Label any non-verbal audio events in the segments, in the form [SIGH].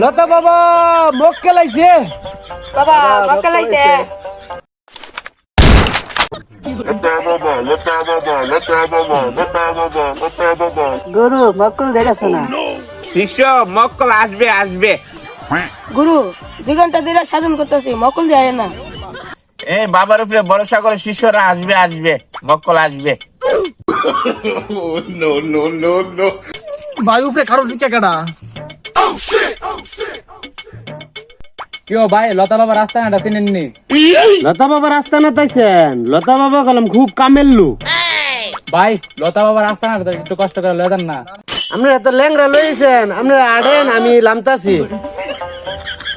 লতা বাবা মোক কেলাইছে বাবা মক্কা লাইছে গরু মক্কল দেখাছে না শিষ্য মক্কল আসবে আসবে। গুরু দুই ঘণ্টা ধরে সাধন করতেছি মকল দেয় না। এই বাবার উপরে ভরসা করে শিষ্যরা আসবে আসবে মক্কল আসবে। [LAUGHS] ভাই উপরে কারও ঢুকে কেডা? কেউ ভাই লতা বাবা রাস্তা না? চিনেননি লতা বাবা রাস্তা না তাইছেন। লতা বাবা কলম খুব কামেল্লু ভাই লতা বাবা রাস্তা না একটু কষ্ট করে লেদান না। আপনারা এত ল্যাংরা লইছেন আপনারা আড়েন আমি লামতাছি।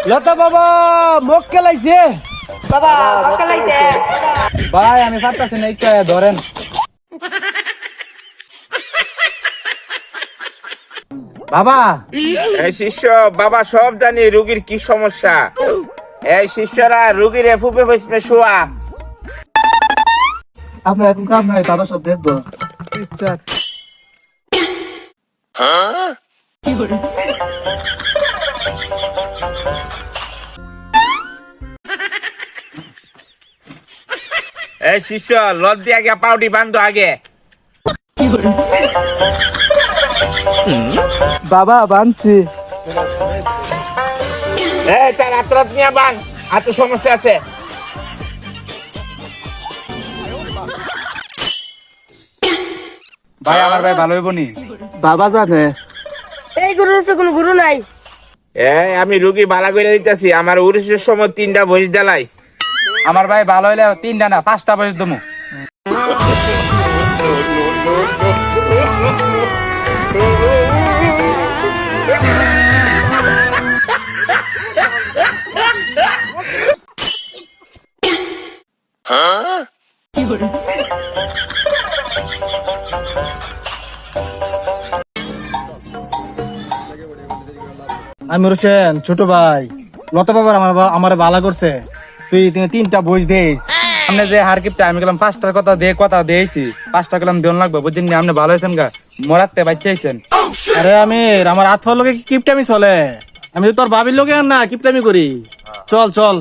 লতা বাবা মোক কেলাইছে বাবা ভাই আমি পারতাছি না একটু ধরেন। বাবা। এই শিষ্য বাবা সব জানি রুগীর কি সমস্যা। এই শিষ্যরা রুগীর ফুপে বসবে শোয়া। আপনার এখন কাম নাই বাবা সব দেখব। আচ্ছা এই শিষ্য লদ দিয়ে আগে পাউডি বান্ধো আগে। বাবা বানছি। এই তার আত্রাত নিয়ে বান। সমস্যা আছে। ভাই আমার ভাই ভালো হইব নি? বাবা জানে। এই গুরুর উপরে কোনো গুরু নাই। এই আমি রুগী ভাড়া করে দিতেছি। আমার উড়িষ্যের সময় তিনটা বসে দেলাই। আমার ভাই ভালো হইলে তিনটা না পাঁচটা বয়স দমু আমি রোশেন ছোট ভাই, লতা বাবার আমার আমার বালা করছে। তুই তিনটা বই দিস আপনি যে হার কিপটা, আমি গেলাম পাঁচটার কথা দিয়ে কথা দিয়েছি পাঁচটা গেলাম দেন লাগবে, বুঝছেন? আপনি ভালো হয়েছেন গা? মরাতে বাচ্চাইছেন আরে আমি আমার ফল লোকে কিপটামি চলে? আমি তো তোর ভাবির লোকে না, কিপটামি করি। চল চল।